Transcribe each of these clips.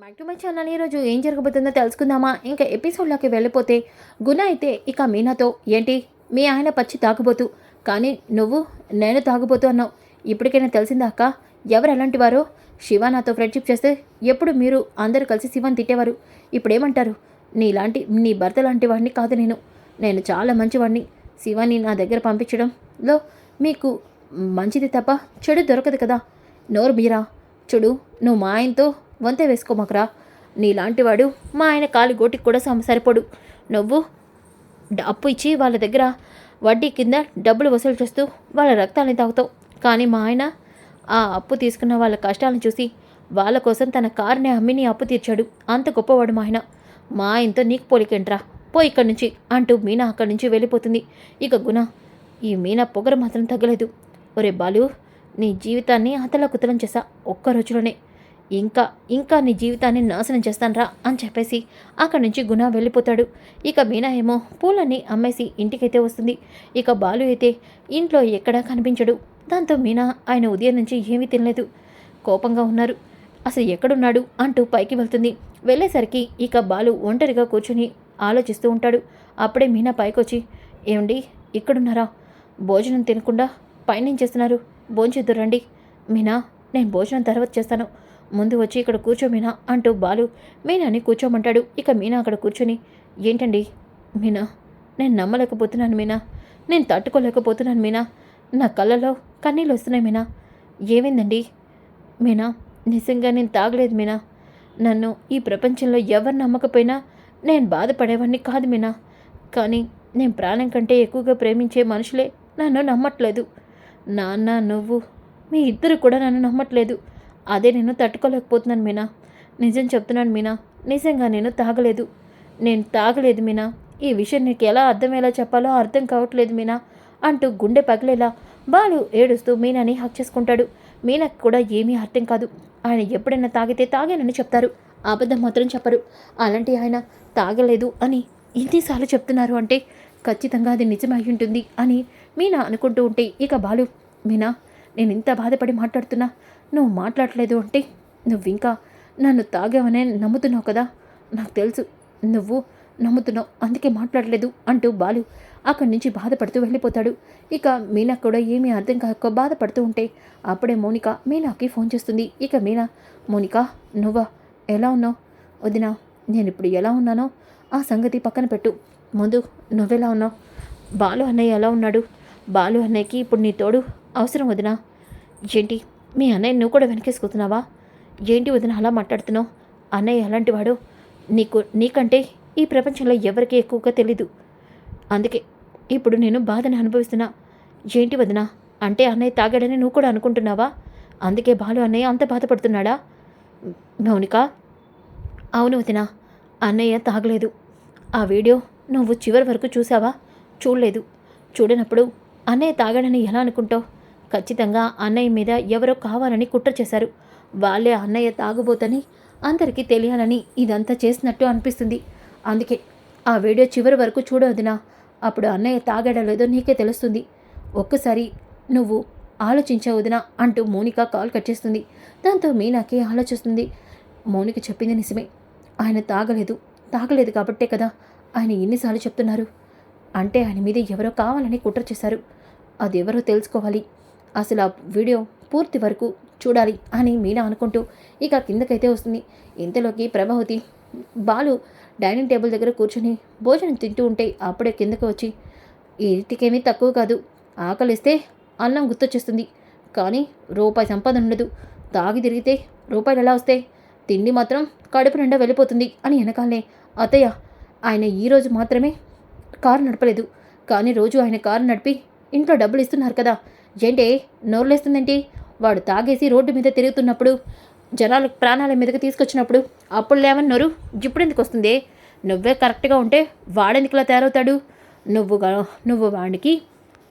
Back to my channel ఈరోజు ఏం జరగబోతుందో తెలుసుకుందామా? ఇంకా ఎపిసోడ్లోకి వెళ్ళిపోతే గుణ అయితే ఇక మీనాతో ఏంటి? మీ ఆయన పచ్చి తాగుబోతు. కానీ నువ్వు నేను తాగుబోతు అన్నావు. ఇప్పటికైనా తెలిసిందా అక్క? ఎవరు ఎలాంటి వారో? శివ నాతో ఫ్రెండ్షిప్ చేస్తే ఎప్పుడు మీరు అందరూ కలిసి శివని తిట్టేవారు. ఇప్పుడేమంటారు? నీలాంటి నీ భర్త లాంటి వాడిని కాదు నేను. నేను చాలా మంచివాడిని. శివాని నా దగ్గర పంపించడంలో మీకు మంచిది తప్ప చెడు దొరకదు కదా. నోరు మీరా? చూడు నువ్వు మా ఆయనతో వంతే వేసుకోమాకరా? నీలాంటి వాడు మా ఆయన కాలి గోటికి కూడా సమ సరిపడు. నువ్వు అప్పు ఇచ్చి వాళ్ళ దగ్గర వడ్డీ కింద డబ్బులు వసూలు చేస్తూ వాళ్ళ రక్తాన్ని తాగుతావు. కానీ మా ఆయన ఆ అప్పు తీసుకున్న వాళ్ళ కష్టాలను చూసి వాళ్ళ కోసం తన కారుని అమ్మి నీ అప్పు తీర్చాడు. అంత గొప్పవాడు మా ఆయన. మా ఆయనతో నీకు పోలికేంట్రా? పో ఇక్కడి నుంచి అంటూ మీనా అక్కడి నుంచి వెళ్ళిపోతుంది. ఇక గుణ ఈ మీనా పొగరు మాత్రం తగ్గలేదు. ఒరే బాలు నీ జీవితాన్ని అతలకుతలం చేసా ఒక్క రోజులోనే. ఇంకా ఇంకా నీ జీవితాన్ని నాశనం చేస్తానరా అని చెప్పేసి అక్కడి నుంచి గుణ వెళ్ళిపోతాడు. ఇక మీనా ఏమో పూలన్నీ అమ్మేసి ఇంటికైతే వస్తుంది. ఇక బాలు అయితే ఇంట్లో ఎక్కడా కనిపించడు. దాంతో మీనా ఆయన ఉదయం నుంచి ఏమీ తినలేదు. కోపంగా ఉన్నారు. అసలు ఎక్కడున్నాడు అంటూ పైకి వెళ్తుంది. వెళ్ళేసరికి ఇక బాలు ఒంటరిగా కూర్చుని ఆలోచిస్తూ ఉంటాడు. అప్పుడే మీనా పైకొచ్చి ఏమండి ఇక్కడున్నారా? భోజనం తినకుండా పైన చేస్తున్నారు భోంచేద్దురండి మీనా నేను భోజనం తర్వాత చేస్తాను. ముందు వచ్చి ఇక్కడ కూర్చో మీనా అంటూ బాలు మీనాని కూర్చోమంటాడు. ఇక మీనా అక్కడ కూర్చొని ఏంటండి మీనా? నేను నమ్మలేకపోతున్నాను మీనా. నేను తట్టుకోలేకపోతున్నాను మీనా. నా కళ్ళలో కన్నీళ్ళు వస్తున్నాయి మీనా. ఏమైందండి? మీనా నిజంగా నేను తాగలేదు మీనా. నన్ను ఈ ప్రపంచంలో ఎవరు నమ్మకపోయినా నేను బాధపడేవాడిని కాదు మీనా. కానీ నేను ప్రాణం కంటే ఎక్కువగా ప్రేమించే మనుషులే నన్ను నమ్మట్లేదు. నాన్న నువ్వు మీ ఇద్దరు కూడా నన్ను నమ్మట్లేదు. అదే నేను తట్టుకోలేకపోతున్నాను మీనా. నిజం చెప్తున్నాను మీనా. నిజంగా నేను తాగలేదు. నేను తాగలేదు మీనా. ఈ విషయం నీకు ఎలా అర్థమయ్యేలా చెప్పాలో అర్థం కావట్లేదు మీనా అంటూ గుండె పగిలేలా బాలు ఏడుస్తూ మీనాని హక్ చేసుకుంటాడు. మీనాకి కూడా ఏమీ అర్థం కాదు. ఆయన ఎప్పుడైనా తాగితే తాగానని చెప్తారు. అబద్ధం మాత్రం చెప్పరు. అలాంటి ఆయన తాగలేదు అని ఇన్నిసార్లు చెప్తున్నారు అంటే ఖచ్చితంగా అది నిజమై ఉంటుంది అని మీనా అనుకుంటూ ఉంటే ఇక బాలు మీనా నేను ఇంత బాధపడి మాట్లాడుతున్నా? నువ్వు మాట్లాడలేదు అంటే నువ్వు ఇంకా నన్ను తాగావనే నమ్ముతున్నావు కదా? నాకు తెలుసు నువ్వు నమ్ముతున్నావు అందుకే మాట్లాడలేదు అంటూ బాలు అక్కడి నుంచి బాధపడుతూ వెళ్ళిపోతాడు. ఇక మీనా కూడా ఏమీ అర్థం కాక బాధపడుతూ ఉంటే అప్పుడే మోనిక మీనాకి ఫోన్ చేస్తుంది. ఇక మీనా మోనిక నువ్వా? ఎలా ఉన్నావు? వదినా నేను ఇప్పుడు ఎలా ఉన్నానో ఆ సంగతి పక్కన పెట్టు. ముందు నువ్వెలా ఉన్నావు? బాలు అన్నయ్య ఎలా ఉన్నాడు? బాలు అన్నయ్యకి ఇప్పుడు నీ తోడు అవసరం వదినా. ఏంటి మీ అన్నయ్య నువ్వు కూడా వెనకేసుకుతున్నావా? ఏంటి వదిన అలా మాట్లాడుతున్నావు? అన్నయ్య అలాంటి వాడు? నీకు నీకంటే ఈ ప్రపంచంలో ఎవరికీ ఎక్కువగా తెలీదు. అందుకే ఇప్పుడు నేను బాధను అనుభవిస్తున్నా. ఏంటి వదిన అంటే అన్నయ్య తాగాడని నువ్వు కూడా అనుకుంటున్నావా? అందుకే బాలు అన్నయ్య అంత బాధపడుతున్నాడా? మౌనిక? అవును వదిన అన్నయ్య తాగలేదు. ఆ వీడియో నువ్వు చివరి వరకు చూసావా చూడలేదు. చూడనప్పుడు అన్నయ్య తాగాడని ఎలా అనుకుంటావు? ఖచ్చితంగా అన్నయ్య మీద ఎవరో కావాలని కుట్ర చేశారు. వాళ్ళే అన్నయ్య తాగుబోతని అందరికీ తెలియాలని ఇదంతా చేసినట్టు అనిపిస్తుంది. అందుకే ఆ వీడియో చివరి వరకు చూడవదినా అప్పుడు అన్నయ్య తాగాడో లేదో నీకే తెలుస్తుంది. ఒక్కసారి నువ్వు ఆలోచించవదినా అంటూ మోనిక కాల్ కట్ చేస్తుంది. దాంతో మీనాకి ఆలోచిస్తుంది. మౌనిక చెప్పింది నిజమే. ఆయన తాగలేదు. తాగలేదు కాబట్టే కదా ఆయన ఎన్నిసార్లు చెప్తున్నారు. అంటే ఆయన మీద ఎవరో కావాలని కుట్ర చేశారు. అది ఎవరో తెలుసుకోవాలి. అసలు ఆ వీడియో పూర్తి వరకు చూడాలి అని మీనా అనుకుంటూ ఇక కిందకైతే వస్తుంది. ఇంతలోకి ప్రభావతి బాలు డైనింగ్ టేబుల్ దగ్గర కూర్చొని భోజనం తింటూ ఉంటే అప్పుడే కిందకు వచ్చి ఈ ఇంటికేమీ తక్కువ కాదు. ఆకలిస్తే అన్నం గుర్తొచ్చేస్తుంది. కానీ రూపాయి సంపాదన ఉండదు. తాగి తిరిగితే రూపాయలు ఎలా వస్తాయి? తిండి మాత్రం కడుపు నిండా వెళ్ళిపోతుంది అని వెనకాలనే అత్తయ్య ఆయన ఈరోజు మాత్రమే కారు నడపలేదు. కానీ రోజు ఆయన కారు నడిపి ఇంట్లో డబ్బులు ఇస్తున్నారు కదా. ఏంటే నోరులేస్తుందేంటి? వాడు తాగేసి రోడ్డు మీద తిరుగుతున్నప్పుడు జనాల ప్రాణాల మీదకి తీసుకొచ్చినప్పుడు అప్పుడు లేవన్నారు నోరు ఇప్పుడెందుకు వస్తుంది నువ్వే కరెక్ట్గా ఉంటే వాడెందుకులా తయారవుతాడు? నువ్వు నువ్వు వాడికి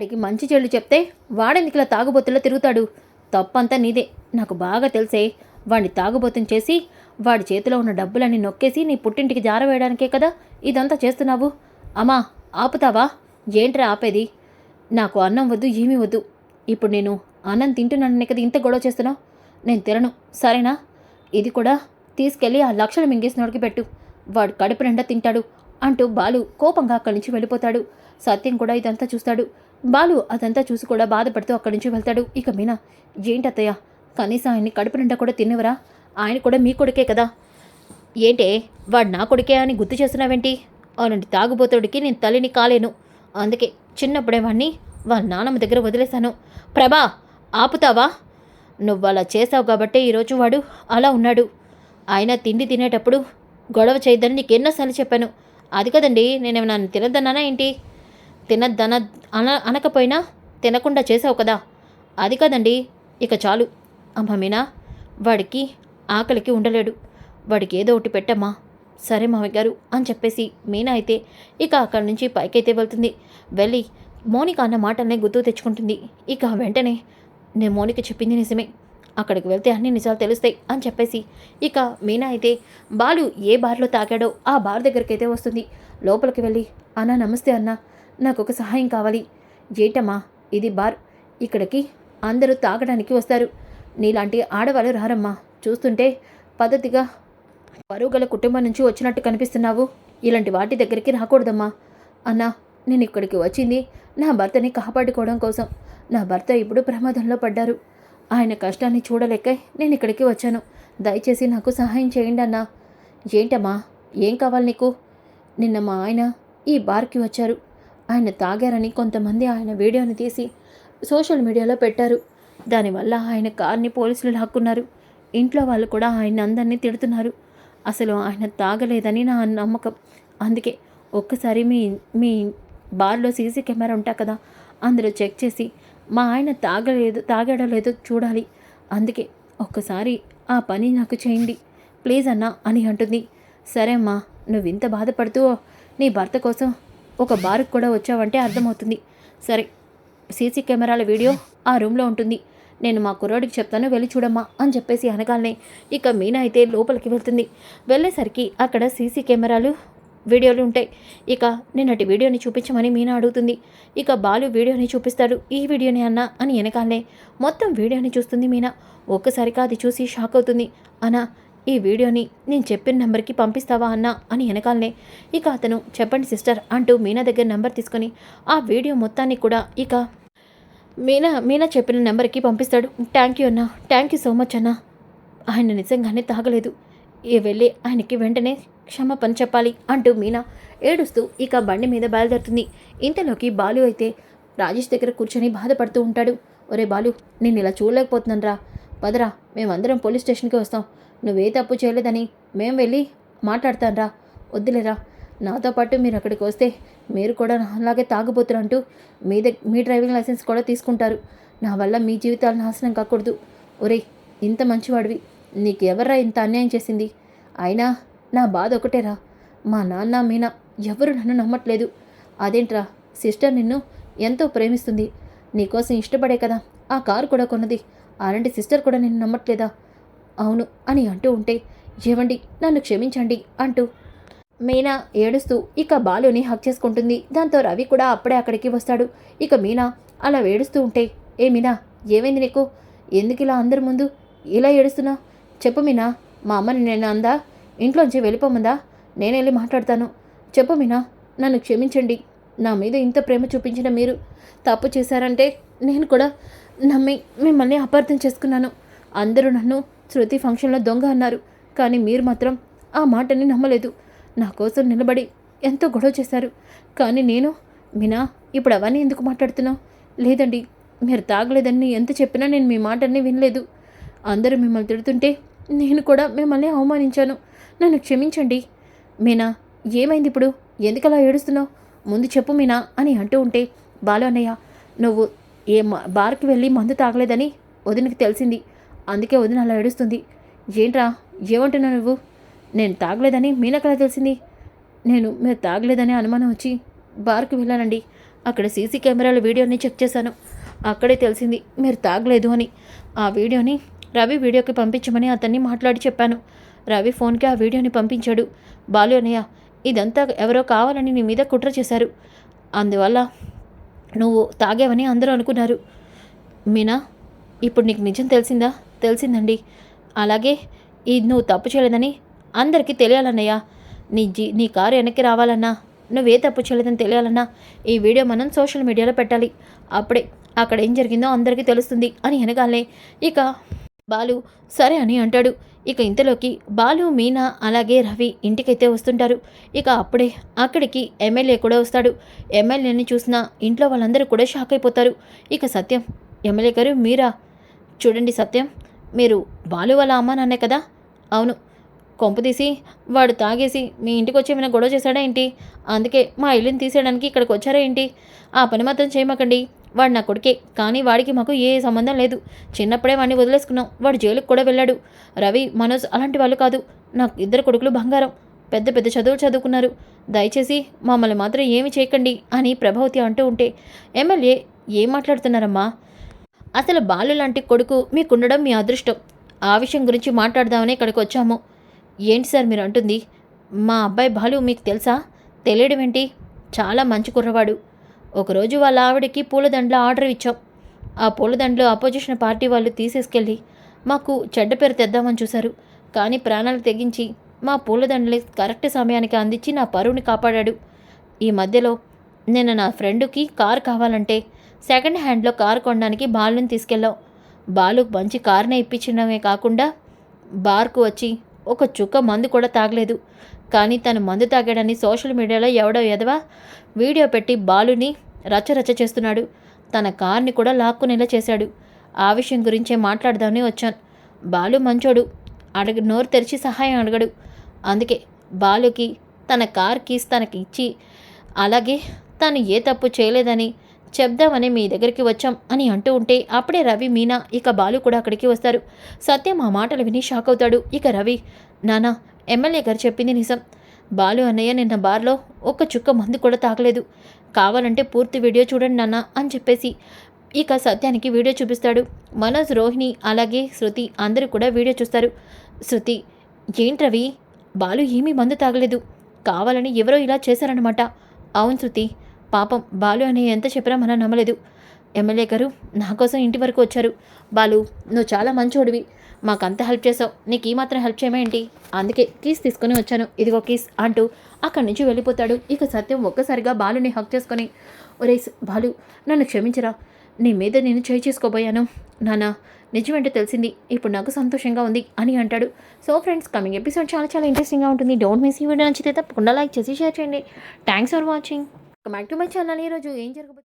వాడికి మంచి చెల్లు చెప్తే వాడెందుకులా తాగుబోతుల్లో తిరుగుతాడు? తప్పంతా నీదే. నాకు బాగా తెలిసే వాడిని తాగుబోతుని చేసి వాడి చేతిలో ఉన్న డబ్బులన్నీ నొక్కేసి నీ పుట్టింటికి జారవేయడానికే కదా ఇదంతా చేస్తున్నావు? అమ్మా ఆపుతావా? ఏంట్రా ఆపేది? నాకు అన్నం వద్దు ఏమీ వద్దు. ఇప్పుడు నేను అన్నం తింటున్నాననే కదా ఇంత గొడవ చేస్తున్నావు? నేను తినను సరేనా? ఇది కూడా తీసుకెళ్ళి ఆ లక్షలు మింగేసినోడికి పెట్టు. వాడు కడుపు నిండా తింటాడు అంటూ బాలు కోపంగా అక్కడి నుంచి వెళ్ళిపోతాడు. సత్యం కూడా ఇదంతా చూస్తాడు. బాలు అదంతా చూసి కూడా బాధపడుతూ అక్కడి నుంచి వెళ్తాడు. ఇక మీనా ఏంటత్తయ్య? కనీసం ఆయన్ని కడుపు నిండా కూడా తినేవరా? ఆయన కూడా మీ కొడుకే కదా? ఏంటే వాడు నా కొడుకే అని గుర్తు చేస్తున్నావేంటి? అవునండి తాగుబోతుడికి నేను తల్లిని కాలేను. అందుకే చిన్నప్పుడే వాడిని వాళ్ళ నాన్నమ్మ దగ్గర వదిలేశాను. ప్రభా ఆపుతావా? నువ్వు అలా చేసావు కాబట్టి ఈరోజు వాడు అలా ఉన్నాడు. ఆయన తిండి తినేటప్పుడు గొడవ చేయొద్దని నీకు ఎన్నోసార్లు చెప్పాను. అది కదండి నేనేమన్నా తినద్దన్నానా ఏంటి? తినద్దన అన అనకపోయినా తినకుండా చేసావు కదా. అది కదండి ఇక చాలు. అమ్మ మీనా వాడికి ఆకలికి ఉండలేడు. వాడికి ఏదో ఒకటి పెట్టమ్మా. సరే మామయ్య గారు అని చెప్పేసి మీనా అయితే ఇక అక్కడి నుంచి పైకైతే వెళ్తుంది. వెళ్ళి మోనిక అన్న మాటలనే గుర్తు తెచ్చుకుంటుంది. ఇక వెంటనే నేను మోనిక చెప్పింది నిజమే. అక్కడికి వెళ్తే అన్ని నిజాలు తెలుస్తాయి అని చెప్పేసి ఇక మీనా అయితే బాలు ఏ బార్లో తాగాడో ఆ బార్ దగ్గరికి అయితే వస్తుంది. లోపలికి వెళ్ళి అన్నా నమస్తే అన్నా నాకు ఒక సహాయం కావాలి. ఏటమ్మా ఇది బార్. ఇక్కడికి అందరూ తాగడానికి వస్తారు. నీలాంటి ఆడవాళ్ళు రారమ్మా. చూస్తుంటే పద్ధతిగా పరుగల కుటుంబం నుంచి వచ్చినట్టు కనిపిస్తున్నావు. ఇలాంటి వాటి దగ్గరికి రాకూడదమ్మా. అన్నా నేను ఇక్కడికి వచ్చింది నా భర్తని కాపాడుకోవడం కోసం. నా భర్త ఇప్పుడు ప్రమాదంలో పడ్డారు. ఆయన కష్టాన్ని చూడలేక నేను ఇక్కడికి వచ్చాను. దయచేసి నాకు సహాయం చేయండి అన్నా. ఏంటమ్మా? ఏం కావాలి నీకు? నిన్న మా ఆయన ఈ బార్కి వచ్చారు. ఆయన తాగారని కొంతమంది ఆయన వీడియోని తీసి సోషల్ మీడియాలో పెట్టారు. దానివల్ల ఆయన కార్ని పోలీసులు లాక్కున్నారు. ఇంట్లో వాళ్ళు కూడా ఆయన అందరినీ తిడుతున్నారు. అసలు ఆయన తాగలేదని నా నమ్మకం. అందుకే ఒక్కసారి మీ మీ బార్లో సీసీ కెమెరా ఉంటా కదా అందులో చెక్ చేసి మా ఆయన తాగలేదు తాగాడో లేదో చూడాలి. అందుకే ఒక్కసారి ఆ పని నాకు చేయండి ప్లీజ్ అన్నా అని అంటుంది. సరే అమ్మా నువ్వు ఇంత బాధపడుతూ నీ భర్త కోసం ఒక బారుకు కూడా వచ్చావంటే అర్థమవుతుంది. సరే సీసీ కెమెరాల వీడియో ఆ రూమ్లో ఉంటుంది. నేను మా కుర్రాడికి చెప్తాను వెళ్ళి చూడమ్మా అని చెప్పేసి అనగానే ఇక మీనా అయితే లోపలికి వెళ్తుంది. వెళ్ళేసరికి అక్కడ సీసీ కెమెరాలు వీడియోలు ఉంటాయి. ఇక నిన్నటి వీడియోని చూపించమని మీనా అడుగుతుంది. ఇక బాలు వీడియోని చూపిస్తాడు. ఈ వీడియోని అన్నా అని వెనకాలనే మొత్తం వీడియోని చూస్తుంది మీనా. ఒక్కసారిగా అది చూసి షాక్ అవుతుంది. అన్నా ఈ వీడియోని నేను చెప్పిన నెంబర్కి పంపిస్తావా అన్నా అని వెనకాలనే. ఇక అతను చెప్పండి సిస్టర్ అంటూ మీనా దగ్గర నెంబర్ తీసుకొని ఆ వీడియో మొత్తాన్ని కూడా ఇక మీనా మీనా చెప్పిన నెంబర్కి పంపిస్తాడు. థ్యాంక్ యూ అన్నా. థ్యాంక్ యూ సో మచ్ అన్నా. ఆయన నిజంగానే తాగలేదు. ఏ వెళ్ళి ఆయనకి వెంటనే క్షమాపణ చెప్పాలి అంటూ మీనా ఏడుస్తూ ఇక బండి మీద బయలుదేరుతుంది. ఇంతలోకి బాలు అయితే రాజేష్ దగ్గర కూర్చొని బాధపడుతూ ఉంటాడు. ఒరే బాలు నేను ఇలా చూడలేకపోతున్నాను రా. పదరా మేమందరం పోలీస్ స్టేషన్కి వస్తాం. నువ్వే తప్పు చేయలేదని మేము వెళ్ళి మాట్లాడతానురా వద్దులేరా నాతో పాటు మీరు అక్కడికి వస్తే మీరు కూడా అలాగే తాగుబోతురంటూ మీ దగ్గ మీ డ్రైవింగ్ లైసెన్స్ కూడా తీసుకుంటారు. నా వల్ల మీ జీవితాలు నాశనం కాకూడదు. ఒరే ఇంత మంచివాడివి. నీకు ఎవర్రా ఇంత అన్యాయం చేసింది? అయినా నా బాధ ఒకటేరా మా నాన్న మీనా ఎవరు నన్ను నమ్మట్లేదు. అదేంట్రా సిస్టర్ నిన్ను ఎంతో ప్రేమిస్తుంది. నీకోసం ఇష్టపడే కదా ఆ కారు కూడా కొన్నది. అలాంటి సిస్టర్ కూడా నిన్ను నమ్మట్లేదా? అవును అని అంటూ ఉంటే ఏవండి నన్ను క్షమించండి అంటూ మీనా ఏడుస్తూ ఇక బాలుని హక్ చేసుకుంటుంది. దాంతో రవి కూడా అప్పుడే అక్కడికి వస్తాడు. ఇక మీనా అలా ఏడుస్తూ ఉంటే ఏ మీనా ఏమైంది నీకు? ఎందుకు ఇలా అందరి ముందు ఇలా ఏడుస్తున్నా? చెప్పు మీనా మా అమ్మని నేను అందా? ఇంట్లోంచి వెళ్ళిపోమందా? నేను వెళ్ళి మాట్లాడతాను. చెప్పు మీనా నన్ను క్షమించండి. నా మీద ఇంత ప్రేమ చూపించిన మీరు తప్పు చేశారంటే నేను కూడా నమ్మి మిమ్మల్ని అపార్థం చేసుకున్నాను. అందరూ నన్ను శృతి ఫంక్షన్లో దొంగ అన్నారు కానీ మీరు మాత్రం ఆ మాటని నమ్మలేదు. నా కోసం నిలబడి ఎంతో గొడవ చేశారు కానీ నేను మీనా ఇప్పుడు అవన్నీ ఎందుకు మాట్లాడుతున్నావు? లేదండి మీరు తాగలేదని ఎంత చెప్పినా నేను మీ మాటని వినలేదు. అందరూ మిమ్మల్ని తిడుతుంటే నేను కూడా మిమ్మల్ని అవమానించాను. నన్ను క్షమించండి. మీనా ఏమైంది ఇప్పుడు? ఎందుకలా ఏడుస్తున్నావు? ముందు చెప్పు మీనా అని అంటూ ఉంటే బాలు అన్నయ్య నువ్వు ఏ బార్కి వెళ్ళి మందు తాగలేదని వదినకి తెలిసింది. అందుకే వదిన అలా ఏడుస్తుంది. ఏంట్రా ఏమంటున్నావు నువ్వు? నేను తాగలేదని మీనకలా తెలిసింది? నేను మీరు తాగలేదనే అనుమానం వచ్చి బార్కి వెళ్ళానండి. అక్కడ సీసీ కెమెరాల వీడియోని చెక్ చేశాను. అక్కడే తెలిసింది మీరు తాగలేదు అని. ఆ వీడియోని రవి వీడియోకి పంపించమని అతన్ని మాట్లాడి చెప్పాను. రవి ఫోన్కి ఆ వీడియోని పంపించాడు. బాలు అనయ్య ఇదంతా ఎవరో కావాలని నీ మీద కుట్ర చేశారు. అందువల్ల నువ్వు తాగావని అందరూ అనుకున్నారు. మీనా ఇప్పుడు నీకు నిజం తెలిసిందా? తెలిసిందండి. అలాగే ఇది నువ్వు తప్పు చేయలేదని అందరికీ తెలియాలన్నయ్య. నీ జీ నీ కారు వెనక్కి రావాలన్నా నువ్వే తప్పు చేయలేదని తెలియాలన్నా ఈ వీడియో మనం సోషల్ మీడియాలో పెట్టాలి. అప్పుడే అక్కడ ఏం జరిగిందో అందరికీ తెలుస్తుంది అని అనగానే ఇక బాలు సరే అని అంటాడు. ఇక ఇంతలోకి బాలు మీనా అలాగే రవి ఇంటికైతే వస్తుంటారు. ఇక అప్పుడే అక్కడికి ఎమ్మెల్యే కూడా వస్తాడు. ఎమ్మెల్యేని చూసిన ఇంట్లో వాళ్ళందరూ కూడా షాక్ అయిపోతారు. ఇక సత్యం ఎమ్మెల్యే గారు మీరా? చూడండి సత్యం మీరు బాలు వాళ్ళ అమ్మ నాన్నే కదా? అవును. కొంపదీసి వాడు తాగేసి మీ ఇంటికి వచ్చి ఏమైనా గొడవ చేశాడా ఏంటి? అందుకే మా ఇల్లుని తీసేయడానికి ఇక్కడికి వచ్చారా ఏంటి? ఆ పని మాత్రం చేయమాకండి. వాడు నా కొడుకే. కానీ వాడికి మాకు ఏ సంబంధం లేదు. చిన్నప్పుడే వాడిని వదిలేసుకున్నాం. వాడు జైలుకు కూడా వెళ్ళాడు. రవి మనోజ్ అలాంటి వాళ్ళు కాదు. నాకు ఇద్దరు కొడుకులు బంగారం. పెద్ద పెద్ద చదువులు చదువుకున్నారు. దయచేసి మమ్మల్ని మాత్రం ఏమి చేయకండి అని ప్రభావతి అంటూ ఉంటే ఎమ్మెల్యే ఏం మాట్లాడుతున్నారమ్మా? అసలు బాలు లాంటి కొడుకు మీకుండడం మీ అదృష్టం. ఆ విషయం గురించి మాట్లాడదామని ఇక్కడికి వచ్చాము. ఏంటి సార్ మీరు అంటుంది. మా అబ్బాయి బాలు మీకు తెలుసా? తెలియడం ఏంటి? చాలా మంచి కుర్రవాడు. ఒకరోజు వాళ్ళ ఆవిడకి పూలదండలు ఆర్డర్ ఇచ్చాం. ఆ పూలదండలు అపోజిషన్ పార్టీ వాళ్ళు తీసేసుకెళ్ళి మాకు చెడ్డ పేరు తెద్దామని చూశారు. కానీ ప్రాణాలు తెగించి మా పూలదండలు కరెక్ట్ సమయానికి అందించి నా పరువుని కాపాడాడు. ఈ మధ్యలో నేను నా ఫ్రెండ్కి కార్ కావాలంటే సెకండ్ హ్యాండ్లో కార్ కొనడానికి బాలుని తీసుకెళ్ళాం. బాలుకు మంచి కార్నే ఇప్పించడమే కాకుండా బార్కు వచ్చి ఒక చుక్క మందు కూడా తాగలేదు. కానీ తను మందు తాగాడని సోషల్ మీడియాలో ఎవడో ఎదవా? వీడియో పెట్టి బాలుని రచ్చరచ్చ చేస్తున్నాడు. తన కార్ని కూడా లాక్కునేలా చేశాడు. ఆ విషయం గురించే మాట్లాడదామని వచ్చాను. బాలు మంచోడు. అడగ నోరు తెరిచి సహాయం అడగడు. అందుకే బాలుకి తన కార్ కీస్ తనకి ఇచ్చి అలాగే తను ఏ తప్పు చేయలేదని చెప్దామని మీ దగ్గరికి వచ్చాం అని అంటూ ఉంటే అప్పుడే రవి మీనా ఇక బాలు కూడా అక్కడికి వస్తారు. సత్యం ఆ మాటలు విని షాక్ అవుతాడు. ఇక రవి నానా ఎమ్మెల్యే గారు చెప్పింది నిజం. బాలు అన్నయ్య నిన్న బార్లో ఒక్క చుక్క మందు కూడా తాగలేదు. కావాలంటే పూర్తి వీడియో చూడండి నాన్న అని చెప్పేసి ఇక సత్యానికి వీడియో చూపిస్తాడు. మనోజ్ రోహిణి అలాగే శృతి అందరూ కూడా వీడియో చూస్తారు. శృతి ఏంటి రవి? బాలు ఏమీ మందు తాగలేదు. కావాలని ఎవరో ఇలా చేశారనమాట అవును శృతి. పాపం బాలు అనే ఎంత చెప్పినా మనం నమ్మలేదు. ఎమ్మెల్యే గారు నా కోసం ఇంటి వరకు వచ్చారు. బాలు నువ్వు చాలా మంచోడివి. మాకంత హెల్ప్ చేసావు. నీకు ఈ మాత్రం హెల్ప్ చేయమేంటి? అందుకే కీస్ తీసుకొని వచ్చాను. ఇదిగో కీస్ అంటూ అక్కడి నుంచి వెళ్ళిపోతాడు. ఇక సత్యం ఒక్కసారిగా బాలుని హక్ చేసుకొని ఒరే బాలు నన్ను క్షమించరా? నీ మీద నేను చేయి చేసుకోబోయాను. నాన్న నిజమేంటో తెలిసింది. ఇప్పుడు నాకు సంతోషంగా ఉంది అని అంటాడు. సో ఫ్రెండ్స్ కమింగ్ ఎపిసోడ్ చాలా చాలా ఇంట్రెస్టింగ్గా ఉంటుంది. డోంట్ మిస్ ఈ వీడియో నచ్చితే తప్పకుండా లైక్ చేసి షేర్ చేయండి. Thanks for watching. Back to my channel. ఈరోజు ఏం జరగబోతుంది